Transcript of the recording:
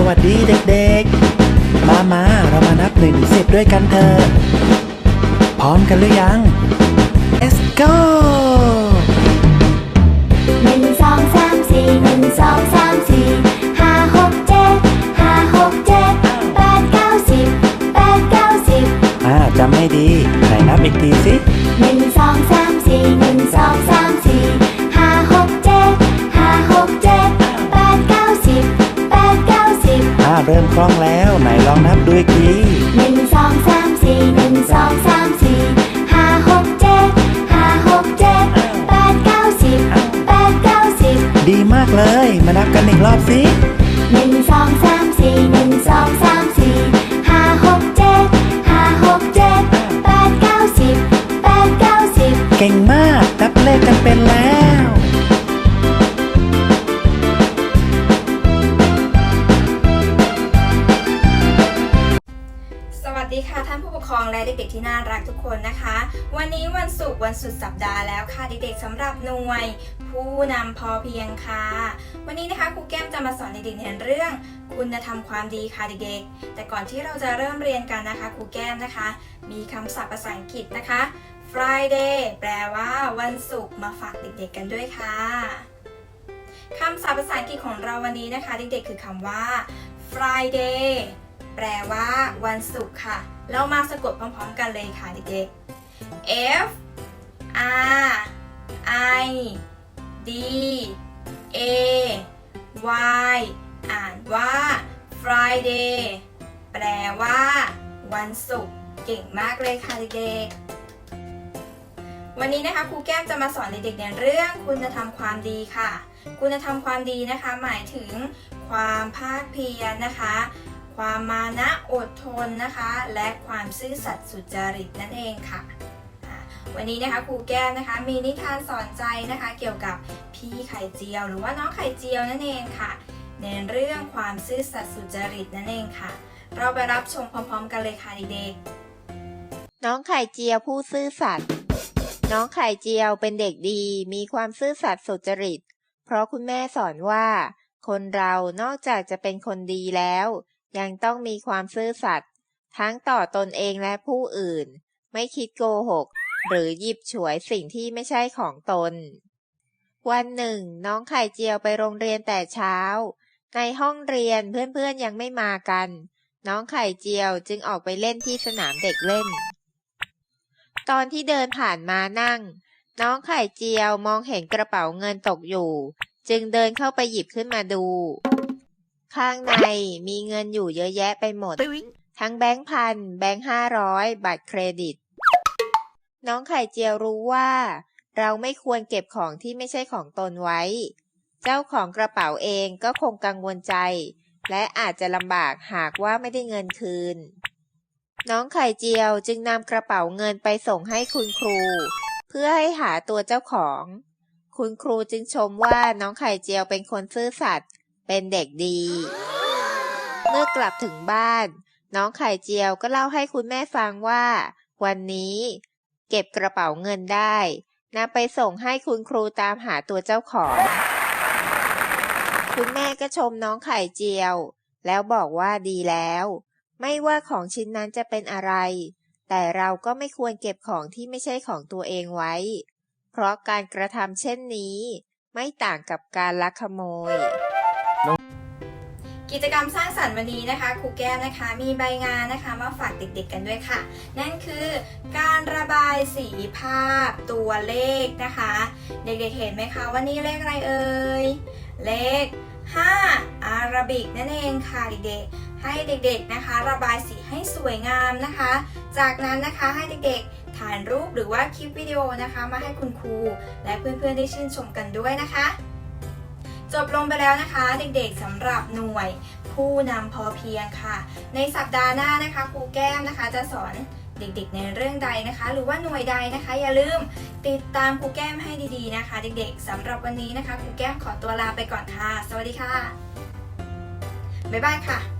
สวัสดีเด็กๆ มามาเรามานับหนึ่งถึงสิบด้วยกันเถอะ พร้อมกันหรือยัง Let's go หนึ่งสองสามสี่หนึ่งสองสามสี่ห้าหกเจ็ดห้าหกเจ็ดแปดเก้าสิบแปดเก้าสิบอ่าจำให้ดี ไหนนับอีกทีสิหนึ่ง เริ่มคล่องแล้ว ไหนลองนับดูอีกทีหนึ่งสองสามสี่หนึ่งสองสามสี่ห้าหกเจ็ดห้าหกเจ็ดแปดเก้าสิบแปดเก้าสิบดีมากเลย มานับกันอีกรอบสิหนึ่งสองสามสี่หนึ่งสองสามสี่ห้าหกเจ็ดห้าหกเจ็ดแปดเก้าสิบแปดเก้าสิบเก่งมากนับเลขกันเป็นแล้ว สวัสดีค่ะท่านผู้ปกครองและเด็กๆที่น่ารักทุกคนนะคะ วันนี้วันศุกร์วันสุดสัปดาห์แล้วค่ะเด็กๆสำหรับหน่วย ผู้นำพอเพียงค่ะ วันนี้นะคะครูแก้มจะมาสอนเด็กๆในเรื่อง คุณธรรมความดีค่ะเด็กๆ แต่ก่อนที่เราจะเริ่มเรียนกันนะคะครูแก้มนะคะ มีคำศัพท์ภาษาอังกฤษนะคะ Friday แปลว่าวันศุกร์มาฝากเด็กๆกันด้วยค่ะคำศัพท์ภาษาอังกฤษของเราวันนี้นะคะ เด็กๆคือคำว่า Friday แปลว่าวันศุกร์ค่ะ เรามาสะกดพร้อมๆกันเลยค่ะเด็กๆ F R I D A Y อ่านว่า Friday แปลว่า วันศุกร์เก่งมากเลยค่ะเด็กๆ วันนี้นะคะครูแก้มจะมาสอนเด็กๆในเรื่องคุณธรรมความดีค่ะ คุณธรรมความดีนะคะ หมายถึงความภาคเพียรนะคะ ความมานะอดทนนะคะ และความซื่อสัตย์สุจริตนั่นเองค่ะ วันนี้นะคะครูแก้มนะคะ มีนิทานสอนใจนะคะ เกี่ยวกับพี่ไข่เจียว หรือว่าน้องไข่เจียวนั่นเองค่ะในเรื่องความซื่อสัตย์สุจริตนั่นเองค่ะ เราไปรับชมพร้อมๆ กันเลยค่ะเด็กๆน้องไข่เจียวผู้ซื่อสัตย์น้องไข่เจียวเป็นเด็กดีมีความซื่อสัตย์สุจริต เพราะคุณแม่สอนว่า คนเรานอกจากจะเป็นคนดีแล้ว ยังต้องมีความซื่อสัตย์ทั้งต่อตนเองและผู้อื่น ไม่คิดโกหก หรือหยิบฉวยสิ่งที่ไม่ใช่ของตน วันหนึ่ง น้องไข่เจียวไปโรงเรียนแต่เช้า ในห้องเรียนเพื่อนๆยังไม่มากัน น้องไข่เจียวจึงออกไปเล่นที่สนามเด็กเล่น ตอนที่เดินผ่านมานั่ง น้องไข่เจียวมองเห็นกระเป๋าเงินตกอยู่ จึงเดินเข้าไปหยิบขึ้นมาดู ข้างในมีเงินอยู่เยอะแยะไปหมด ทั้งแบงค์พันแบงค์ห้าร้อยบัตรเครดิต น้องไข่เจียวรู้ว่า เราไม่ควรเก็บของที่ไม่ใช่ของตนไว้ เจ้าของกระเป๋าเองก็คงกังวลใจ และอาจจะลำบากหากว่าไม่ได้เงินคืน น้องไข่เจียวจึงนำกระเป๋าเงินไปส่งให้คุณครู เพื่อให้หาตัวเจ้าของ คุณครูจึงชมว่าน้องไข่เจียวเป็นคนซื่อสัตย์ เป็นเด็กดี เมื่อกลับถึงบ้าน น้องไข่เจียวก็เล่าให้คุณแม่ฟังว่า วันนี้ เก็บกระเป๋าเงินได้นำไปส่งให้คุณครูตามหาตัวเจ้าของ คุณแม่ก็ชมน้องไข่เจียว แล้วบอกว่าดีแล้ว ไม่ว่าของชิ้นนั้นจะเป็นอะไร แต่เราก็ไม่ควรเก็บของที่ไม่ใช่ของตัวเองไว้ เพราะการกระทำเช่นนี้ ไม่ต่างกับการลักขโมย กิจกรรมสร้างสรรค์วันนี้นะคะครูแก้มนะคะ มีใบงานนะคะมาฝากเด็กๆกันด้วยค่ะ นั่นคือการระบายสีภาพตัวเลขนะคะ เด็กๆเห็นไหมคะว่านี่เลขอะไรเอ่ยเลข 5 อาราบิกนั่นเองค่ะเด็กๆ ให้เด็กๆนะคะ ระบายสีให้สวยงามนะคะ จากนั้นนะคะให้เด็กๆถ่ายรูปหรือว่าคลิปวิดีโอนะคะ มาให้คุณครูและเพื่อนๆได้ชื่นชมกันด้วยนะคะ จบลงไปแล้วนะคะเด็กๆสำหรับหน่วย ผู้นำพอเพียงค่ะ ในสัปดาห์หน้านะคะครูแก้มนะคะจะสอนเด็กๆในเรื่องใดนะคะ หรือว่าหน่วยใดนะคะ อย่าลืมติดตามครูแก้มให้ดีๆนะคะ เด็กๆสำหรับวันนี้นะคะครูแก้มขอตัวลาไปก่อนค่ะ สวัสดีค่ะบ๊ายบายค่ะ